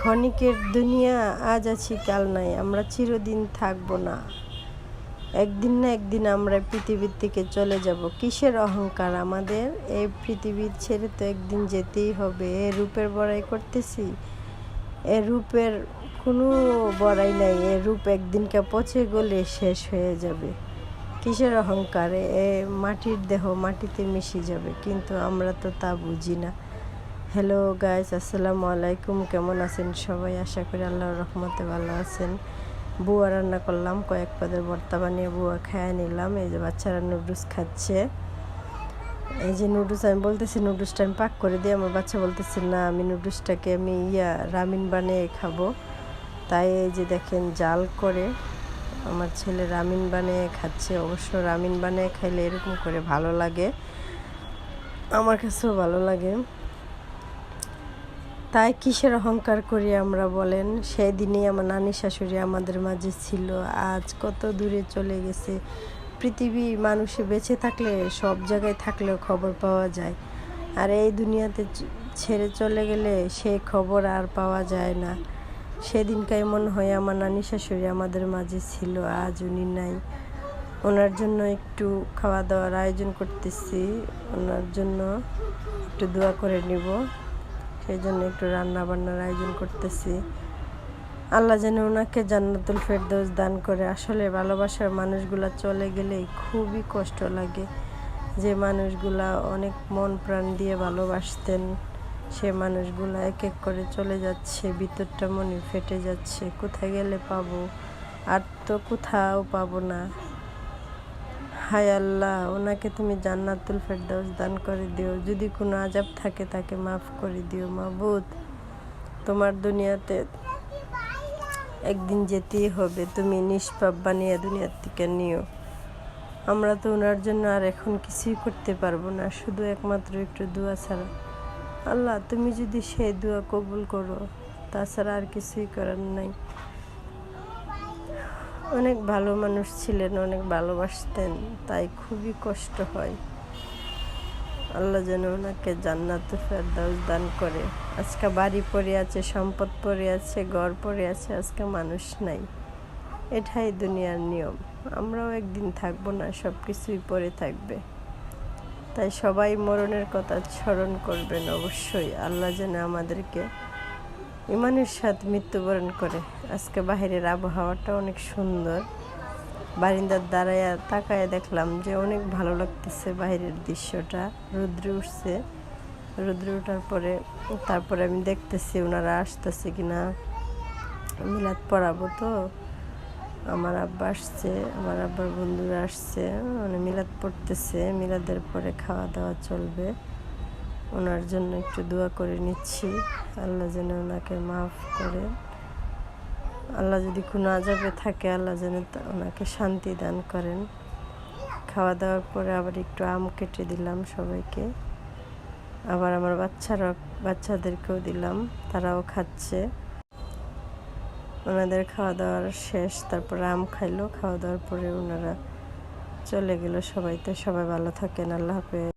ক্ষণিকের দুনিয়া আজ আছি, কাল নাই। আমরা চিরদিন থাকব না। একদিন না একদিন আমরা পৃথিবীর থেকে চলে যাব। কিসের অহংকার আমাদের? এই পৃথিবীর ছেড়ে তো একদিন যেতেই হবে। এ রূপের বড়াই করতেছি? এ রূপের কোনো বড়াই নাই। এ রূপ একদিনকে পচে গলে শেষ হয়ে যাবে। কিসের অহংকারে? এ মাটির দেহ মাটিতে মিশে যাবে। কিন্তু আমরা তো তা বুঝি না। হ্যালো গাইস আসসালামু আলাইকুম কেমন আছেন সবাই? আশা করি আল্লাহর রহমতে ভালো আছেন। বুয়া রান্না করলাম, কয়েক পদের ভর্তা বানিয়ে বুয়া খায় নিলাম। এই যে বাচ্চারা নুডলস খাচ্ছে। এই যে নুডলস, আমি বলতেছি নুডলসটা আমি পাক করে দিই। আমার বাচ্চা বলতেছে, না, আমি নুডলসটাকে আমি ইয়া রামিন বানিয়ে খাব। তাই এই যে দেখেন, জাল করে আমার ছেলে রামিন বানিয়ে খাচ্ছে। অবশ্য রামিন বানিয়ে খাইলে এরকম করে ভালো লাগে। আমার কাছেও ভালো লাগে। তাই কিসের অহংকার করি আমরা বলেন? সেই দিনেই আমার নানি শাশুড়ি আমাদের মাঝে ছিল। আজ কত দূরে চলে গেছে। পৃথিবী মানুষে বেঁচে থাকলে, সব জায়গায় থাকলেও খবর পাওয়া যায়। আর এই দুনিয়াতে ছেড়ে চলে গেলে সেই খবর আর পাওয়া যায় না। সেদিনকাই মনে হয় আমার নানি শাশুড়ি আমাদের মাঝে ছিল, আজ উনি নাই। ওনার জন্য একটু খাওয়া দাওয়ার আয়োজন করতেছি। ওনার জন্য একটু দোয়া করে নিব। সেই জন্য একটু রান্না বান্নার আয়োজন করতেছি। আল্লাহ যেন ওনাকে জান্নাতুল ফেরদৌস দান করে। আসলে ভালোবাসার মানুষগুলা চলে গেলে খুবই কষ্ট লাগে। যে মানুষগুলা অনেক মন প্রাণ দিয়ে ভালোবাসতেন, সে মানুষগুলা এক এক করে চলে যাচ্ছে, ভিতরটা মনে ফেটে যাচ্ছে। কোথায় গেলে পাবো? আর তো কোথাও পাবো না। হায় আল্লাহ, ওনাকে তুমি জান্নাতুল ফেরদৌস দান করে দিও। যদি কোনো আজাব থাকে তাকে মাফ করে দিও। মাবুদ, তোমার দুনিয়াতে একদিন যেতেই হবে। তুমি নিষ্পাপ বানিয়ে দুনিয়ার থেকে নিও। আমরা তো ওনার জন্য আর এখন কিছুই করতে পারব না। শুধু একমাত্র একটু দোয়া ছাড়া। আল্লাহ, তুমি যদি সেই দোয়া কবুল করো, তাছাড়া আর কিছুই করার নাই। অনেক ভালো মানুষ ছিলেন, অনেক ভালোবাসতেন, তাই খুবই কষ্ট হয়। আল্লাহ যেন ওনাকে জান্নাত ফেরদাউস দান করে। আজকে বাড়ি পড়ে আছে, সম্পদ পড়ে আছে, ঘর পড়ে আছে, আজকে মানুষ নাই। এটাই দুনিয়ার নিয়ম। আমরাও একদিন থাকব না সব কিছুই পড়ে থাকবে। তাই সবাই মরণের কথা স্মরণ করবেন অবশ্যই। আল্লাহ যেন আমাদেরকে ইমানের সাথে মৃত্যুবরণ করে। আজকে বাহিরের আবহাওয়াটা অনেক সুন্দর। বারিন্দার দাঁড়ায় তাকায় দেখলাম যে অনেক ভালো লাগতেছে বাইরের দৃশ্যটা। রুদ্রে উঠছে। রুদ্রে ওঠার পরে তারপরে আমি দেখতেছি ওনারা আসতেছে কি না মিলাদ পড়াবো তো। আমার আব্বা আসছে, আমার আব্বার বন্ধুরা আসছে। মানে মিলাদ পড়তেছে। মিলাদের পরে খাওয়া দাওয়া চলবে। ওনার জন্য একটু দোয়া করে নিচ্ছি। আল্লাহ যেন ওনাকে মাফ করে আল্লাহ যদি কোনো আজাবে থাকে, আল্লাহ যেন ওনাকে শান্তি দান করেন। খাওয়া দাওয়ার পরে আবার একটু আম কেটে দিলাম সবাইকে। আবার আমার বাচ্চারা, বাচ্চাদেরকেও দিলাম, তারাও খাচ্ছে। ওনাদের খাওয়া দাওয়ার শেষ, তারপর আম খাইলো। খাওয়া দাওয়ার পরে ওনারা চলে গেল সবাই। তো সবাই ভালো থাকেন। আল্লাহ হাফেজ।